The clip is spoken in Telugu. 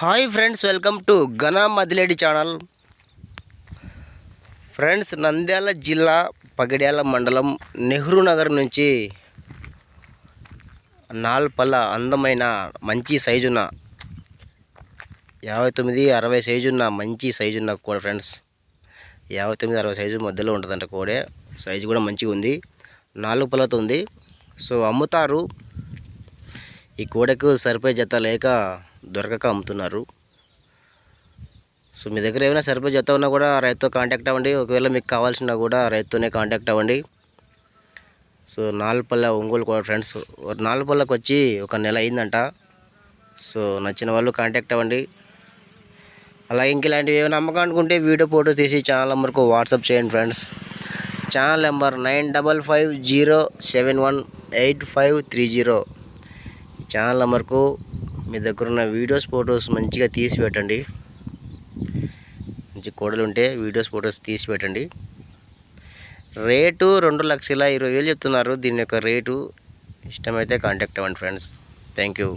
Hi friends welcome to Ghana మదిలేడి channel. Friends Nandyal జిల్లా పగిడ్యాల మండలం నెహ్రూ నగర్ నుంచి నాల్పల్ల అందమైన మంచి సైజున్న యాభై తొమ్మిది అరవై సైజున్న మంచి సైజున్న కోడ ఫ్రెండ్స్. యాభై తొమ్మిది అరవై సైజు మధ్యలో ఉంటుందంట కోడే. సైజు కూడా మంచిగా ఉంది. నాలుగు పళ్ళతో ఉంది. సో అమ్ముతారు. ఈ కోడకు సరిపోయే జత లేక దొరకక అమ్ముతున్నారు. సో మీ దగ్గర ఏమైనా సరిపోయి జత ఉన్నా కూడా రైతుతో కాంటాక్ట్ అవ్వండి. ఒకవేళ మీకు కావాల్సిన కూడా రైతుతోనే కాంటాక్ట్ అవ్వండి. సో నాలుపల్ల ఒంగోలు కూడా ఫ్రెండ్స్ నాలుపల్లకి వచ్చి ఒక నెల అయిందంట. సో నచ్చిన వాళ్ళు కాంటాక్ట్ అవ్వండి. అలాగే ఇంక ఇలాంటివి ఏమైనా అమ్మకం అనుకుంటే వీడియో ఫోటో తీసి ఛానల్ నెంబర్కు వాట్సాప్ చేయండి friends channel number nine double five zero seven one eight five three zero ఈ ఛానల్ నెంబర్కు మీ దగ్గర ఉన్న వీడియోస్ ఫొటోస్ మంచిగా తీసి పెట్టండి మంచి కోడలు ఉంటే వీడియోస్ ఫొటోస్ తీసి పెట్టండి రేటు రెండు లక్షల ఇరవై వేలు చెప్తున్నారు. దీని యొక్క రేటు ఇష్టమైతే కాంటాక్ట్ అవ్వండి ఫ్రెండ్స్. Thank you.